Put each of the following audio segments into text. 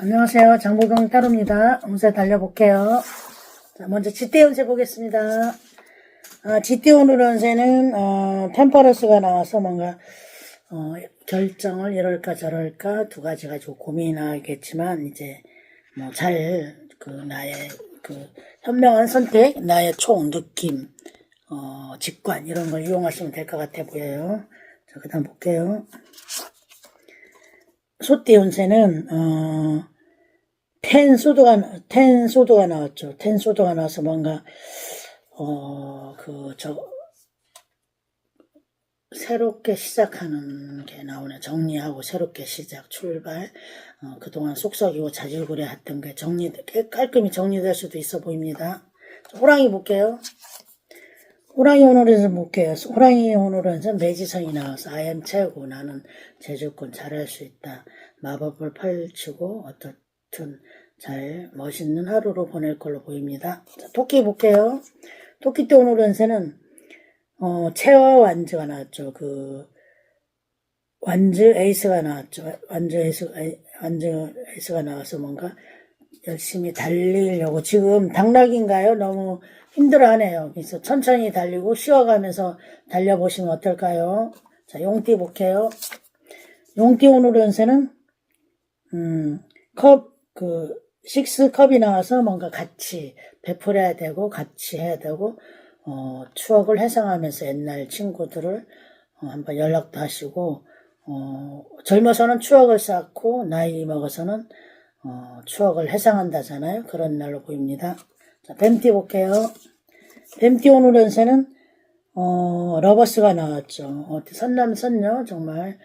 안녕하세요. 장보경 따로입니다. 운세 달려볼게요. 자, 먼저 지대 운세 보겠습니다. 아, 지대 오늘 운세는, 어, 템퍼러스가 나와서 뭔가, 어, 결정을 이럴까 저럴까 두 가지 가지고 고민하겠지만, 이제, 뭐, 잘, 그, 나의, 그, 현명한 선택, 나의 총, 느낌, 어, 직관, 이런 걸 이용하시면 될 것 같아 보여요. 자, 그 다음 볼게요. 소띠 운세는 어, 텐 소드가 텐 소드가 나왔죠. 텐 소드가 나와서 뭔가 어 그 저 새롭게 시작하는 게 나오네. 정리하고 새롭게 시작, 출발. 어, 그동안 속썩이고 자질구레 했던 게 정리, 깔끔히 정리될 수도 있어 보입니다. 자, 호랑이 볼게요. 호랑이 오늘에서 볼게요. 호랑이 오늘은 매지성이 나와서 I am 최고 나는 제주권 잘할 수 있다. 마법을 펼치고 어떻든 잘 멋있는 하루로 보낼 걸로 보입니다. 자, 토끼 볼게요. 토끼 때 오늘은 새는 어, 체와 완즈가 나왔죠. 그 완즈 에이스가 나왔죠. 완즈 에이스 에이- 완즈 에이스가 나와서 뭔가 열심히 달리려고 지금 당락인가요? 너무 힘들어하네요. 그래서 천천히 달리고 쉬어가면서 달려보시면 어떨까요? 자, 용띠 볼게요. 용띠 오늘 연세는 음, 컵, 그, 식스 컵이 나와서 뭔가 같이 베풀어야 되고, 같이 해야 되고, 어, 추억을 회상하면서 옛날 친구들을 어, 한번 연락도 하시고, 어, 젊어서는 추억을 쌓고, 나이 먹어서는 어, 추억을 회상한다잖아요. 그런 날로 보입니다. 자, 뱀띠 볼게요. 뱀띠 오늘 연세는, 어, 러버스가 나왔죠. 어, 선남, 선녀, 정말,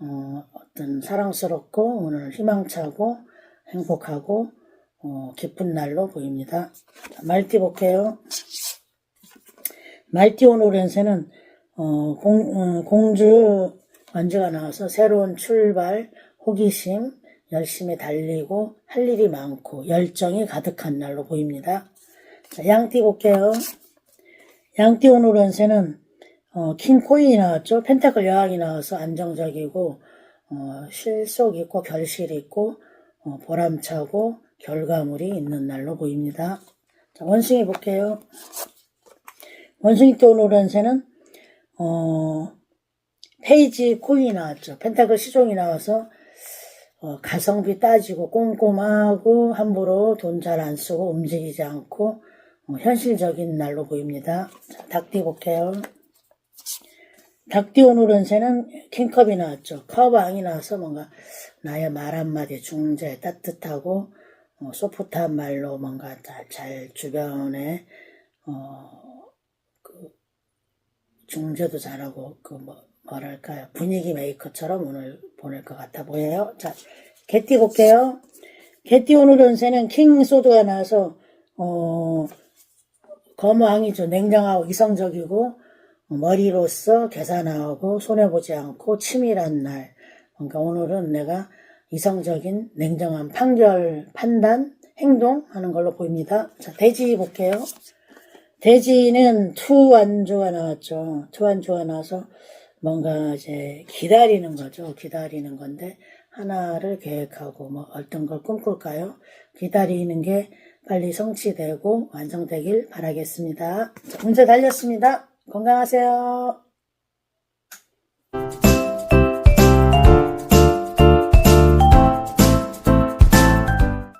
어, 어떤 사랑스럽고, 오늘 희망차고, 행복하고, 어, 기쁜 날로 보입니다. 자, 말띠 볼게요. 말띠 오늘 연세는, 어, 공, 어, 공주 완주가 나와서 새로운 출발, 호기심, 열심히 달리고 할 일이 많고 열정이 가득한 날로 보입니다. 자, 양띠 볼게요. 양띠 오늘 연세는 어, 킹 코인이 나왔죠. 펜타클 여왕이 나와서 안정적이고 어, 실속 있고 결실 있고 어, 보람차고 결과물이 있는 날로 보입니다. 자, 원숭이 볼게요. 원숭이 때 오늘 연세는 어, 페이지 코인이 나왔죠. 펜타클 시종이 나와서 어, 가성비 따지고 꼼꼼하고 함부로 돈 잘 안 쓰고 움직이지 않고 어, 현실적인 날로 보입니다. 자, 닭띠 볼게요. 닭띠 오늘 은세는 킹컵이 나왔죠. 컵왕이 나와서 뭔가 나의 말 한마디 중재 따뜻하고 어, 소프트한 말로 뭔가 잘, 잘 주변에 어, 그 중재도 잘하고 그 뭐, 뭐랄까요 분위기 메이커처럼 오늘 보낼 것 같아 보여요. 자 개띠 볼게요. 개띠 오늘 연세는 킹 소드가 나와서 어 거무항이죠. 냉정하고 이성적이고 어, 머리로서 계산하고 손해보지 않고 치밀한 날. 그러니까 오늘은 내가 이성적인 냉정한 판결, 판단, 행동하는 걸로 보입니다. 자, 돼지 볼게요. 돼지는 투안주가 나왔죠. 투안주가 나와서 뭔가 이제 기다리는 거죠. 기다리는 건데 하나를 계획하고 뭐 어떤 걸 꿈꿀까요? 기다리는 게 빨리 성취되고 완성되길 바라겠습니다. 자, 문제 달렸습니다. 건강하세요.